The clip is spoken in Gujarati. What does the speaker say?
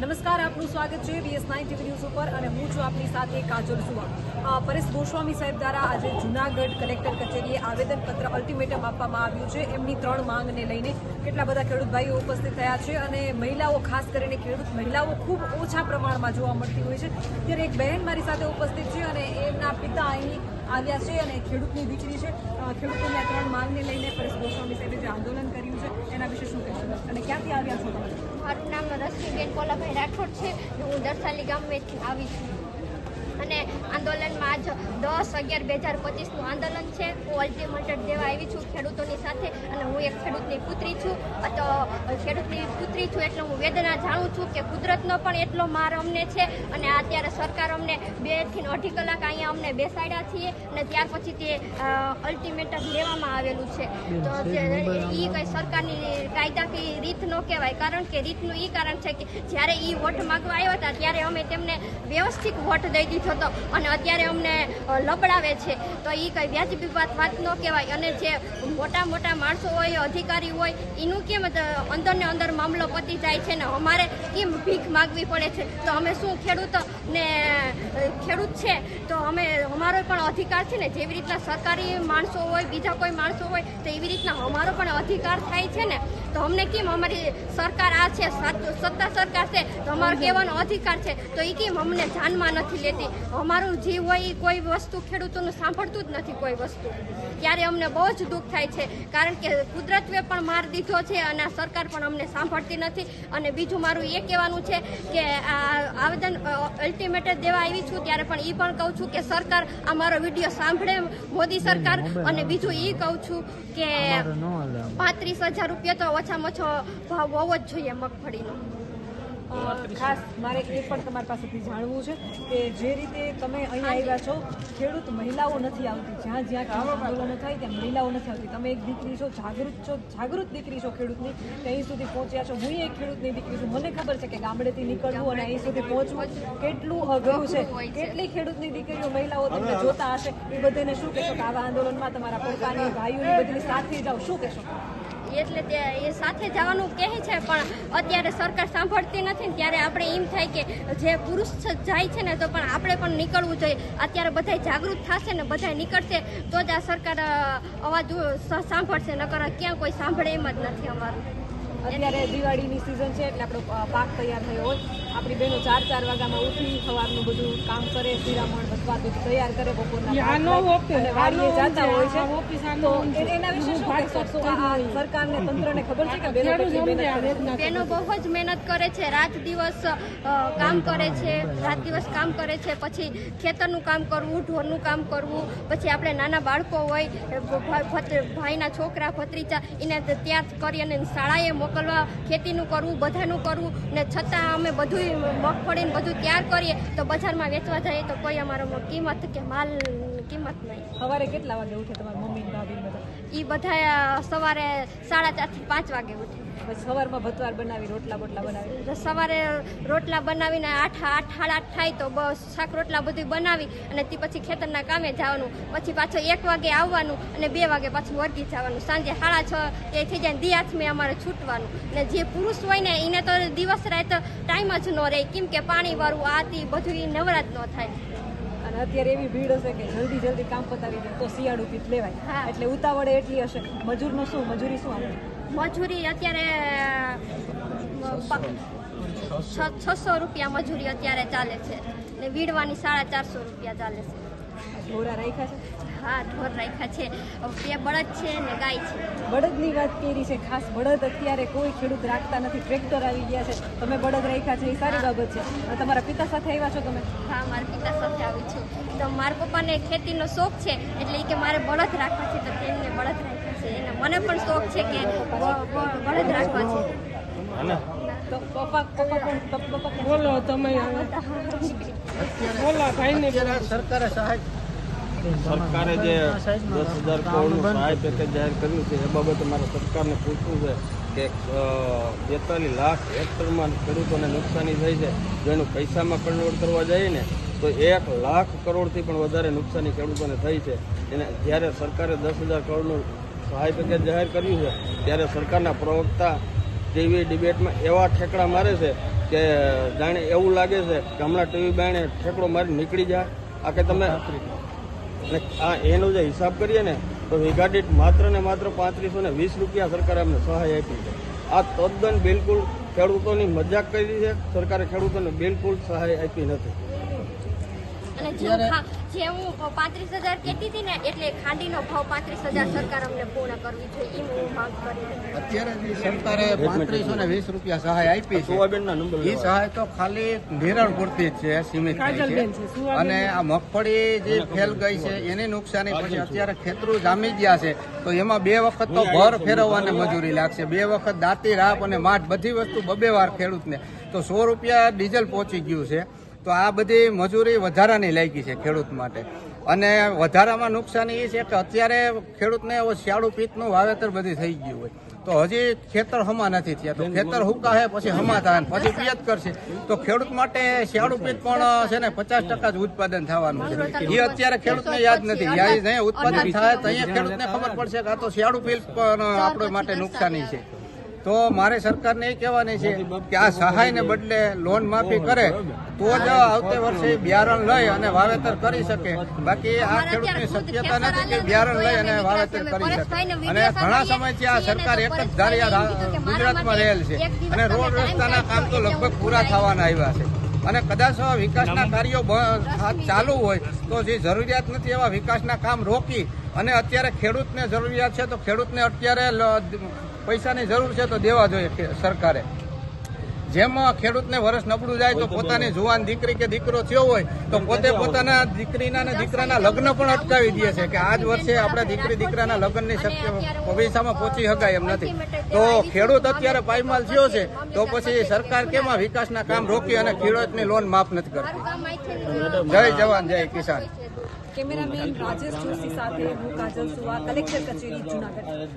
નમસ્કાર, આપનું સ્વાગત છે બીએસ નાઇન ટીવી ન્યૂઝ ઉપર અને હું છું આપની સાથે કાજલ સુવા. પરેશ ગોસ્વામી સાહેબ દ્વારા આજે જુનાગઢ કલેક્ટર કચેરીએ આવેદનપત્ર અલ્ટિમેટમ આપવામાં આવ્યું છે. એમની ત્રણ માંગને લઈને કેટલા બધા ખેડૂત ભાઈઓ ઉપસ્થિત થયા છે અને મહિલાઓ, ખાસ કરીને ખેડૂત મહિલાઓ ખૂબ ઓછા પ્રમાણમાં જોવા મળતી હોય છે. ત્યારે એક બહેન મારી સાથે ઉપસ્થિત છે અને એમના પિતા અહીં આવ્યા છે અને ખેડૂતની દીકરી છે. ખેડૂતોની આ ત્રણ માંગને લઈને પરેશ ગોસ્વામી સાહેબે જે આંદોલન કર્યું છે, એના વિશે શું કહેશો અને ક્યાંથી આવ્યા છો તમે? મારું નામ રશ્મિબેન કોલાભાઈ રાઠોડ છે. હું દરસાલી ગામમાંથી આવી છું. અને આંદોલનમાં આજ દસ અગિયાર બે હજાર પચીસનું આંદોલન છે. હું અલ્ટિમેટેડ દેવા આવી છું ખેડૂતોની સાથે અને હું એક ખેડૂતની પુત્રી છું. તો ખેડૂતની પુત્રી છું એટલે હું વેદના જાણું છું કે કુદરતનો પણ એટલો માર અમને છે અને અત્યારે સરકાર અમને બેથી અઢી કલાક અહીંયા અમને બેસાડ્યા છીએ અને ત્યાર પછી તે અલ્ટિમેટમ લેવામાં આવેલું છે. તો એ કંઈ સરકારની કાયદાકીય રીત ન કહેવાય કારણ કે રીતનું એ કારણ છે કે જ્યારે એ વોટ માગવા આવ્યા હતા ત્યારે અમે તેમને વ્યવસ્થિત વોટ દઈ દીધો હતો અને અત્યારે અમને લબડાવે છે. તો એ કંઈ વ્યાજબી વાત વાત ન કહેવાય. અને જે મોટા મોટા માણસો હોય, અધિકારી હોય એનું કેમ અંદરને અંદર મામલો પતી જાય છે ને? અમારે કેમ ભીખ માગવી પડે છે? તો અમે શું ખેડૂત ને ખેડૂત છે? તો અમે, અમારો પણ અધિકાર છે ને? જેવી રીતના સરકારી માણસો હોય, બીજા કોઈ માણસો હોય, તો એવી રીતના અમારો પણ અધિકાર થાય છે ને? તો અમને કેમ અમારી સરકાર આ છે? સાત- સત્તા સરકાર છે? તો અમારો કહેવાનો અધિકાર છે. તો એ કેમ અમને ધ્યાનમાં નથી લેતી? અમારું જીવ હોય એ કોઈ વસ્તુ ખેડૂતોનું સાંભળતું જ નથી કોઈ વસ્તુ. ત્યારે અમને બહુ જ દુઃખ થાય છે. કારણ કે કુદરતે પણ માર દીધો છે અને આ સરકાર પણ અમને સાંભળતી નથી. અને બીજું મારું એ કહેવાનું છે કે આ આવેદન અલ્ટિમેટ દેવા આવી છું. ત્યારે પણ એ પણ કહું છું કે સરકાર આ મારો વીડિયો સાંભળે મોદી સરકાર. અને બીજું એ કહું છું કે પાંત્રીસ હજાર રૂપિયા તો ઓછામાં ઓછો ભાવ હોવો જ જોઈએ મગફળીનો. ખાસ મારે એ પણ તમારી પાસેથી જાણવું છે કે જે રીતે તમે અહીં આવ્યા છો ખેડૂત મહિલાઓ નથી આવતી. જ્યાં જ્યાં ખેડૂત આંદોલનો થાય ત્યાં મહિલાઓ નથી આવતી. તમે એક દીકરી છો જાગૃત છો જાગૃત દીકરી છો ખેડૂતની ત્યાં અહીં સુધી પહોંચ્યા છો. હું એક ખેડૂતની દીકરી છું. મને ખબર છે કે ગામડેથી નીકળવું અને અહીં સુધી પહોંચવું કેટલું અઘરું છે. કેટલી ખેડૂતની દીકરીઓ મહિલાઓ તમને જોતા હશે એ બધાને શું કહેશો કે આવા આંદોલનમાં તમારા પોતાની ભાઈઓની બધી સાથે જાઓ. શું કહેશો? એટલે તે એ સાથે જવાનું કહે છે, પણ અત્યારે સરકાર સાંભળતી નથી ને ત્યારે આપણે એમ થાય કે જે પુરુષ જાય છે ને તો પણ આપણે પણ નીકળવું જોઈએ. અત્યારે બધા જાગૃત થશે ને બધા નીકળશે, તો જ આ સરકાર અવાજ સાંભળશે, નકર ક્યાં કોઈ સાંભળે એમ જ નથી અમારું. અત્યારે દિવાળીની સિઝન છે એટલે આપણો પાક તૈયાર થયો હોય. આપણી બહેનો ચાર ચાર વાગ્યામાં ઉઠી સવારનું બધું કામ કરે, શિરામણ તૈયાર કરે બપોરના વાડીએ જતા હોય છે. તો એના વિશે શું. સરકારને તંત્રને ખબર છે કે બહેનો બેનો બહુ જ મહેનત કરે છે. રાત દિવસ કામ કરે છે. રાત દિવસ કામ કરે છે. પછી ખેતરનું કામ કરવું ઢોરનું કામ કરવું. પછી આપણે નાના બાળકો હોય ભાઈના છોકરા ભત્રીજા એને ત્યાં કરી અને શાળાએ મોકલવા ખેતીનું કરવું બધાનું કરવું. ને છતાં અમે બધું મગફળીને બધું તૈયાર કરીએ તો બજારમાં વેચવા જઈએ તો કોઈ અમારો કિંમત કે માલ કિંમત નહીં. સવારે કેટલા વાગે ઉઠે તમારી મમ્મી ભાભી બધા? એ બધા સવારે સાડા ચારથી પાંચ વાગે ઉઠે. સવારમાં ભતવાર બનાવી રોટલા બોટલા બનાવી? સવારે રોટલા બનાવીને આઠ આઠ સાડા આઠ થાય તો બસ શાક રોટલા બધું બનાવી અને તે પછી ખેતરના કામે જવાનું. પછી પાછો એક વાગે આવવાનું અને બે વાગે પાછું વર્ગી જવાનું. સાંજે સાડા છ એ થઈ જાય દી હાથમાં અમારે છૂટવાનું. અને જે પુરુષ હોય ને એને તો દિવસ રાત ટાઈમ જ ન રહે. કેમ કે પાણી વાળું આ તે બધું એ નવરાત ન થાય. અને અત્યારે એવી ભીડ હશે કે જલ્દી જલ્દી કામ પતાવી દે તો શિયાળું પીત લેવાય. એટલે ઉતાવળે એટલી હશે. મજૂરનું શું? મજૂરી શું આપણે મજૂરી અત્યારે છસો રૂપિયા મજૂરી અત્યારે ચાલે છે. ને વીડવાની સાડા ચારસો રૂપિયા ચાલે છે. ઢોરા રાખ્યા છે? હા ઢોર રાખ્યા છે. બે બળદ છે ને ગાય છે. બળદની વાત કરી છે. ખાસ બળદ અત્યારે કોઈ ખેડૂત રાખતા નથી. ટ્રેક્ટર આવી ગયા છે. તમે બળદ રાખ્યા છે એ સારી બાબત છે. તમારા પિતા સાથે આવ્યા છો તમે? હા મારા પિતા સાથે આવી છું. તો મારા પપ્પાને ખેતીનો શોખ છે એટલે ઈ કે મારે બળદ રાખવા છે તો તેમને બળદ રાખ્યા છે. અને મને પણ શોખ છે કે બળદ રાખવા છે. બોલો તમે બોલો ભાઈને બોલો. સરકારે સહાય સરકારે જે દસ હજાર કરોડનું સહાય પેકેજ જાહેર કર્યું છે એ બાબતે મારે સરકારને પૂછવું છે કે બેતાલીસ લાખ હેક્ટરમાં ખેડૂતોને નુકસાની થઈ છે જો એનું પૈસામાં કન્વર્ટ કરવા જઈએ ને તો એક લાખ કરોડથી પણ વધારે નુકસાની ખેડૂતોને થઈ છે. એને જ્યારે સરકારે દસ હજાર કરોડનું સહાય પેકેજ જાહેર કર્યું છે ત્યારે સરકારના પ્રવક્તા ટીવી ડિબેટમાં એવા ઠેકડા મારે છે કે જાણે એવું લાગે છે કે હમણાં ટીવી બાયણે ઠેકડો મારી નીકળી જાય આ કે તમે અને આ એનો જે હિસાબ કરીએ ને, તો વીઘા દીઠ માત્ર ને માત્ર પાંત્રીસો ને વીસ રૂપિયા સરકારે અમને સહાય આપી છે. આ તદ્દન બિલકુલ ખેડૂતોની મજાક કરી છે. સરકારે ખેડૂતોને બિલકુલ સહાય આપી નથી. અને જે હું ખા- જે હું પાંત્રીસ હજાર કહેતી હતી ને એટલે ખાંડીનો ભાવ પાંત્રીસ હજાર સરકાર અમને પૂર્ણ કરવી જોઈએ. એ હું માંગ કરી અત્યારે જે સરકારે પાંત્રીસો ને વીસ રૂપિયા સહાય આપી છે એ સહાય તો ખાલી નિરણ પૂરતી જ છે સીમિત છે. અને આ મગફળી જે ફેલ ગઈ છે એની નુકસાની પછી અત્યારે ખેતરું જામી ગયા છે. તો એમાં બે વખત તો ભર ફેરવવાને મજૂરી લાગશે. બે વખત દાંતી રાપ અને માઠ બધી વસ્તુ બબે વાર ખેડૂતને. તો સો રૂપિયા ડીઝલ પહોંચી ગયું છે. તો આ બધી મજૂરી વધારાની લાગી છે ખેડૂત માટે. અને વધારામાં નુકસાની એ છે કે અત્યારે ખેડૂતને શિયાળુ પિત્તનું વાવેતર બધી થઈ ગયું હોય. તો હજી ખેતર હમા નથી થયા. તો ખેતર હુકાશે પછી હમા થાય ને પછી પિયત કરશે. તો ખેડૂત માટે શિયાળુ પિત્ત પણ છે ને પચાસ ટકા જ ઉત્પાદન થવાનું છે. એ અત્યારે ખેડૂતને યાદ નથી. યાદ નહીં ઉત્પાદન થાય તો અહીંયા ખેડૂતને ખબર પડશે કે આ તો શિયાળુ પિત્ત પણ આપણે માટે નુકસાની છે. તો મારે સરકારને એ કહેવાની છે કે આ સહાયને બદલે લોન માફી કરે તો જ આવતે વર્ષે બિયારણ લઈ અને વાવેતર કરી શકે. બાકી આ ખેડૂતની શક્યતા નથી કે બિયારણ લઈ અને વાવેતર કરી શકે. અને ઘણા સમયથી આ સરકાર એક જ ધારિયા ગુજરાતમાં રહેલ છે. અને રોડ રસ્તાના કામ તો લગભગ પૂરા થવાના આવ્યા છે. અને કદાચ વિકાસના કાર્યો ચાલુ હોય તો જે જરૂરિયાત નથી એવા વિકાસના કામ રોકી. અને અત્યારે ખેડૂતને જરૂરિયાત છે તો ખેડૂતને અત્યારે પૈસાની જરૂર છે તો દેવા જોઈએ સરકારે. જેમ ખેડૂતને વર્ષ નબળું જાય તો પોતાની જુવાન દીકરી કે દીકરો થયો હોય તો પોતે પોતાના દીકરીના અને દીકરાના લગ્ન પણ અટકાવી દે છે કે આજ વર્ષે આપણે દીકરી દીકરાના લગ્નની શક્ય ભવિષ્યમાં પહોંચી શકાય એમ નથી. તો ખેડૂત અત્યારે પાયમાલ થયો છે તો પછી સરકાર કેમ વિકાસના કામ રોકી અને ખેડૂતની લોન માફ નથી કરતી. જય જવાન જય કિસાન. કેમેરામેન રાજેશ જોશી સાથે હું કાજલ સુવા કલેક્ટર કચેરી જુનાગઢ.